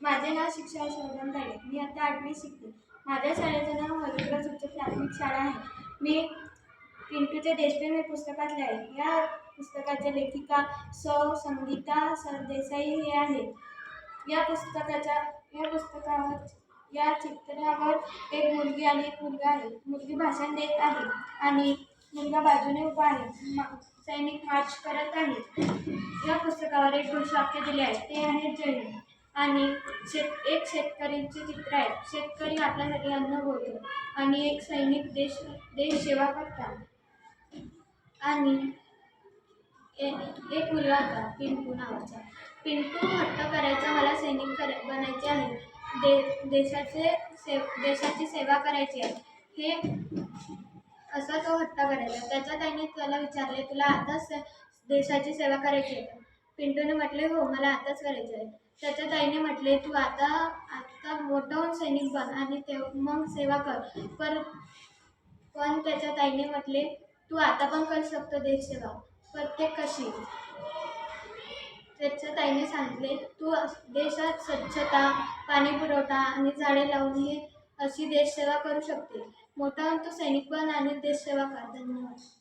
माझे नाव शिक्षा शोधन झाले मी आता आठवी शिकते. माझ्या शाळेचं नाव हरिप्रस उच्च प्राथमिक शाळा आहे. मी पिंटूच्या देशप्रेम हे पुस्तकातले आहे. या पुस्तकाच्या लेखिका सौ संगीता सरदेसाई हे आहेत. या पुस्तकाच्या या पुस्तकावर या चित्रावर एक मुलगी आणि एक मुलगा आहे. मुलगी भाषण देत आहे आणि मुलगा बाजूने उभा आहे. मा- सैनिक मार्च करत आहे. या पुस्तकावर एक घोषवाक्य दिले आहे. ते आहे जय आणि शेत एक शेतकरीचे चित्र आहे. शेतकरी आपल्यासाठी अन्न बोलतो आणि एक सैनिक देश देश सेवा करतात आणि ए- एक मुलगा होता पिंटू नावाचा. पिंटू हट्ट करायचा मला सैनिक कर बनायचे आहे. दे देशाचे से देशाची सेवा करायची आहे. हे असा तो हट्ट करायचा. त्याच्या त्याने त्याला विचारले तुला आताच से- देशाची सेवा करायची आहे पिंटूने म्हटले हो मला आताच करायचं आहे. त्याच्या ताईने म्हटले तू आता आता मोठा होऊन सैनिक बन आणि ते मग सेवा कर. पर पण त्याच्या ताईने म्हटले तू आता पण करू शकतो देशसेवा. प्रत्येक ते कशी? त्याच्या ताईने सांगितले तू देशात स्वच्छता पाणी पुरवठा आणि झाडे लावून हे अशी देशसेवा करू शकते. मोठा होऊन तू सैनिक बन आणि देशसेवा कर. धन्यवाद.